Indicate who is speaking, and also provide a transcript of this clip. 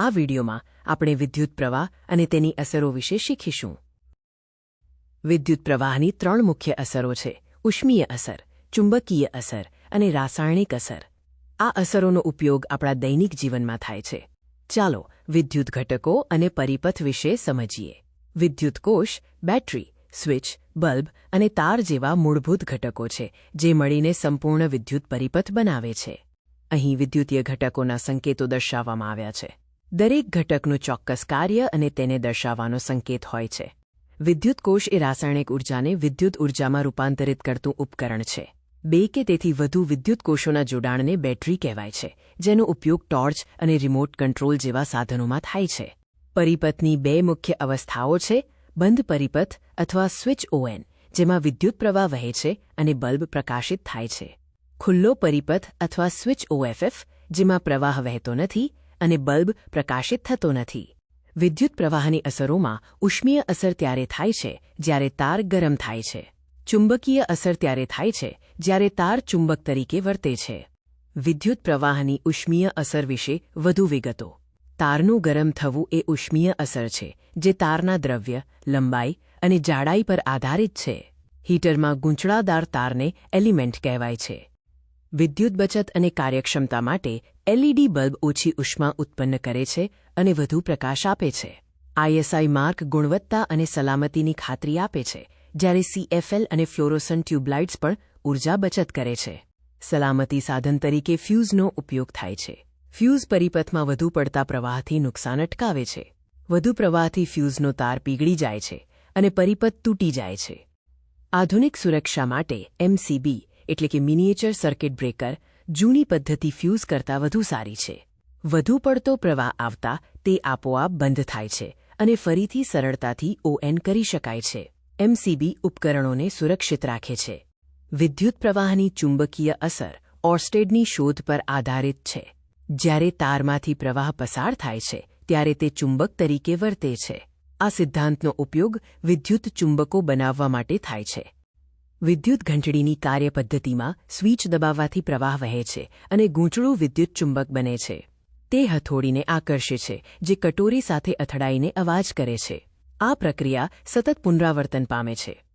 Speaker 1: આ વિડીયોમાં આપણે વિદ્યુત પ્રવાહ અને તેની અસરો વિશે શીખીશું. વિદ્યુત પ્રવાહની ત્રણ મુખ્ય અસરો છે. ઉષ્મીય અસર, ચુંબકીય અસર અને રાસાયણિક અસર. આ અસરોનો ઉપયોગ આપણા દૈનિક જીવનમાં થાય છે. ચાલો વિદ્યુત ઘટકો અને પરિપથ વિશે સમજીએ. વિદ્યુત કોષ, બેટરી, સ્વિચ, બલ્બ અને તાર જેવા મૂળભૂત ઘટકો છે જે મળીને સંપૂર્ણ વિદ્યુત પરિપથ બનાવે છે. અહીં વિદ્યુતીય ઘટકોના સંકેતો દર્શાવવામાં આવ્યા છે. દરેક ઘટકનું ચોક્કસ કાર્ય અને તેને દર્શાવવાનો સંકેત હોય છે. વિદ્યુત કોષ એ રાસાયણિક ઉર્જાને વિદ્યુત ઉર્જામાં રૂપાંતરિત કરતું ઉપકરણ છે. બે કે તેથી વધુ વિદ્યુત કોષોના જોડાણને બેટરી કહેવાય છે, જેનો ઉપયોગ ટોર્ચ અને રિમોટ કંટ્રોલ જેવા સાધનોમાં થાય છે. પરિપથની બે મુખ્ય અવસ્થાઓ છે, બંધ પરિપથ અથવા સ્વિચ ઓએન, જેમાં વિદ્યુત પ્રવાહ વહે છે અને બલ્બ પ્રકાશિત થાય છે. ખુલ્લો પરિપથ અથવા સ્વિચ ઓએફએફ, જેમાં પ્રવાહ વહેતો નથી અને બલ્બ પ્રકાશિત થતો નથી. વિદ્યુત પ્રવાહની અસરોમાં ઉષ્મીય અસર ત્યારે થાય છે જ્યારે તાર ગરમ થાય છે. ચુંબકીય અસર ત્યારે થાય છે જ્યારે તાર ચુંબક તરીકે વર્તે છે. વિદ્યુત પ્રવાહની ઉષ્મીય અસર વિશે વધુ વિગતો. તારનું ગરમ થવું એ ઉષ્મીય અસર છે, જે તારના દ્રવ્ય, લંબાઈ અને જાડાઈ પર આધારિત છે. હીટરમાં ગૂંચળાદાર તારને એલિમેન્ટ કહેવાય છે. વિદ્યુત બચત અને કાર્યક્ષમતા માટે એલઈડી બલ્બ ઓછી ઉષ્મા ઉત્પન્ન કરે છે અને વધુ પ્રકાશ આપે છે. આઈએસઆઈ માર્ક ગુણવત્તા અને સલામતીની ખાતરી આપે છે, જ્યારે સીએફએલ અને ફ્લોરોસન ટ્યુબલાઇટ્સ પણ ઊર્જા બચત કરે છે. સલામતી સાધન તરીકે ફ્યુઝનો ઉપયોગ થાય છે. ફ્યુઝ પરિપથમાં વધુ પડતા પ્રવાહથી નુકસાન અટકાવે છે. વધુ પ્રવાહથી ફ્યુઝનો તાર પીગળી જાય છે અને પરિપથ તૂટી જાય છે. આધુનિક સુરક્ષા માટે એમસીબી એટલે કે મિનિએચર સર્કિટ બ્રેકર જૂની પદ્ધતિ ફ્યુઝ કરતાં વધુ સારી છે. વધુ પડતો પ્રવાહ આવતા તે આપોઆપ બંધ થાય છે અને ફરીથી સરળતાથી ઓએન કરી શકાય છે. એમસીબી ઉપકરણોને સુરક્ષિત રાખે છે. વિદ્યુત પ્રવાહની ચુંબકીય અસર ઓર્સ્ટેડની શોધ પર આધારિત છે. જ્યારે તારમાંથી પ્રવાહ પસાર થાય છે, ત્યારે તે ચુંબક તરીકે વર્તે છે. આ સિદ્ધાંતનો ઉપયોગ વિદ્યુત ચુંબકો બનાવવા માટે થાય છે. વિદ્યુત ઘંટડીની કાર્યપદ્ધતિમાં સ્વિચ દબાવવાથી પ્રવાહ વહે છે અને ગૂંચળું વિદ્યુત ચુંબક બને છે. તે હથોડીને આકર્ષે છે, જે કટોરી સાથે અથડાઈને અવાજ કરે છે. આ પ્રક્રિયા સતત પુનરાવર્તન પામે છે.